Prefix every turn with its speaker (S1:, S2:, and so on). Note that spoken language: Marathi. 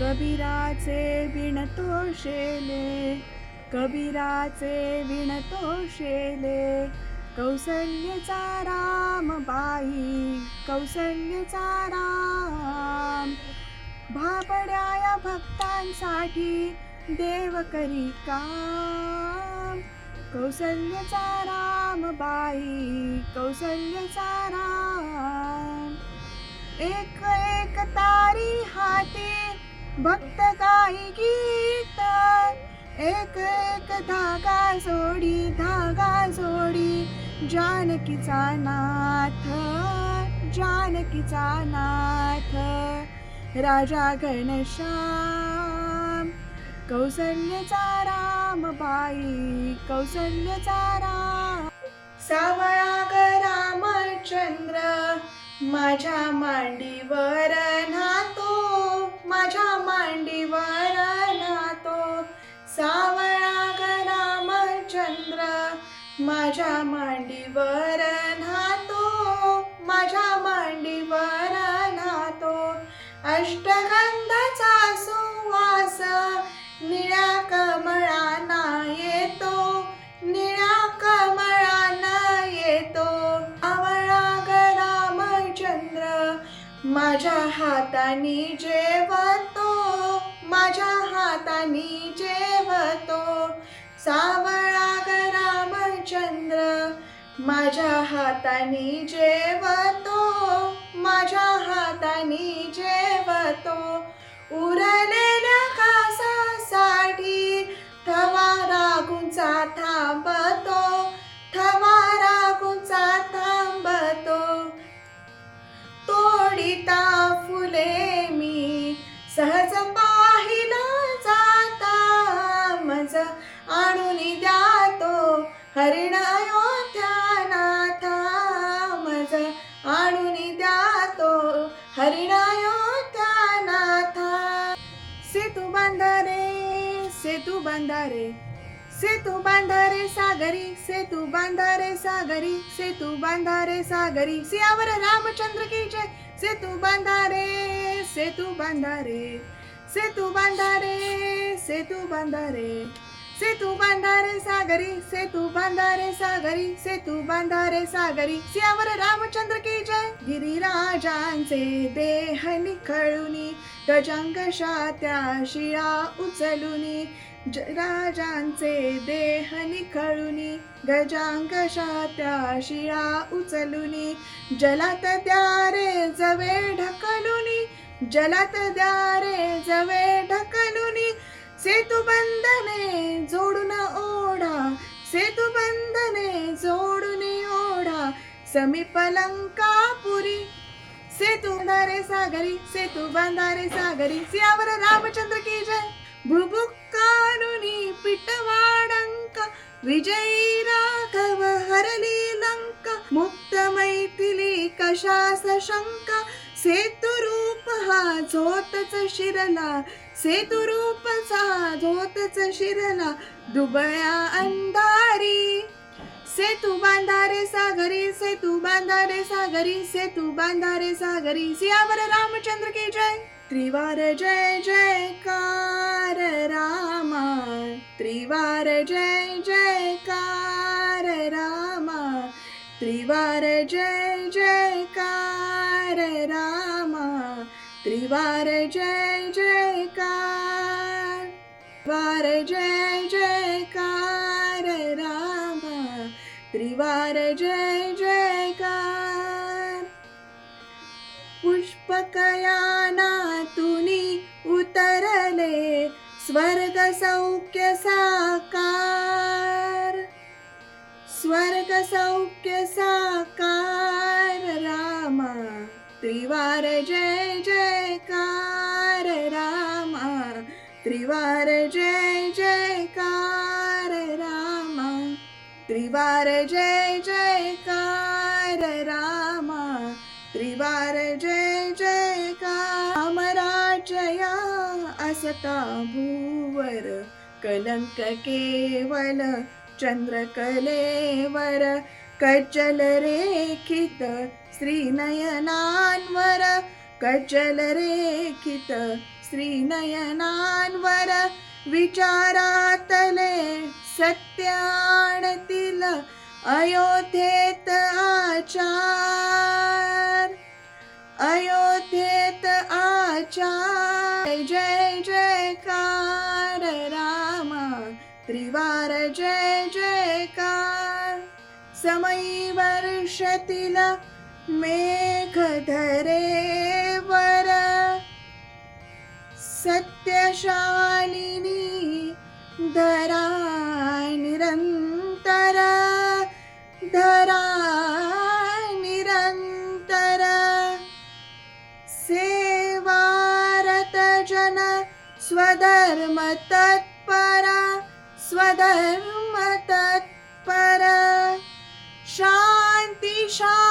S1: कबीराचे विणतो शेले कबीराचे विणतो शेले कौसल्यचा राम बाई कौसल्यचा राम. भाबड्या या भक्तांसाठी देव करी काम. कौसल्यचा राम बाई कौसल्यचा राम. एक एक तारी हाती भक्त गाई गीत एक एक धागा सोडी धागा जोडी. जानकीचा नाथ जानकीचा नाथ. राजा घनश्याम कौसल्यचा राम बाई कौसल्यचा राम. सावळाग रामचंद्र माझ्या मांडीवर माझ्या मांडीवर न्हातो माझ्या मांडीवर न्हातो. अष्टगंधाचा सुवास निळ्या कमळाना येतो निळ्या कमळाना येतो. आवळा रामचंद्र माझ्या हातानी जेवतो माझ्या हातानी जेवतो. सावळ माझ्या हाताने जेवतो माझ्या हाताने जेवतो. उरलेल्या कासासाठी थवा रागूंचा थांबतो थवा रागूंचा थांबतो. तोडिता फुले सेतू बांधारे सेतू बांधारे सागरी सेतू बांधारे सागरी सेतू बांधारे सागरी. सियावर रामचंद्र की जय. सेतू बांधारे सेतू बांधारे सेतू बांधारे सेतू बांधारे. सेतू बांधारे सागरी सेतू बांधारे सागरी सेतू बांधारे सागरी. सियावर रामचंद्र की जय. गिरिराजांचे देह निखळुनी गजांग त्या शिळा उचलुनी राजांचे देह निखळुनी गजांग त्या शिळा उचलुनी जलत द्यारे जवे ढकलुनी जलत द्यारे जवे ढकलुनी सेतू बंधने जोडून ओढा सेतू बंधने जोडून ओढा समीप लंकापुरी सेतू बंधारे सागरी सेतू बंधारे सागरी सियावर रामचंद्र की जय। भुबुक्कानुनी पिटवाडंक विजयी राघव हरली लंका मुक्त मैथिली कशास शंका सेतू हा झोतच शिरला सेतू रूपचा झोतच शिरला दुबळ्या अंधारी. सेतू बांधारे सागरी सेतू बांधारे सागरी सेतू बांधारे सागरी सियावर रामचंद्र की जय. त्रिवार जय जयकार रामा त्रिवार जय जयकार रामा त्रिवार जय जयकार रामा त्रिवार जय जयकार त्रिवार जय जयकार रामा त्रिवार जय जयकार। पुष्पकया उतरले स्वर्ग सौख्य साकार. स्वर्ग सौख्य साकार रामा त्रिवार जय जयकार रामा त्रिवार जय जयकार रामा त्रिवार जय जयकार रामा त्रिवार जय असता भूवर कलंक केवल चंद्रकलेवर कचल रेखित श्रीनयनान्वर कचल रेखित श्रीनयनान्वर विचारातले सत्याणतील अयोध्येत आचार जय जयकार रामा। त्रिवार जय जयकार समयी वर्षतील मेघ धरेवर सत्यशालिनी धरा। स्वधर्म तत्परा स्वधर्म तत्परा शान्ति शान्ति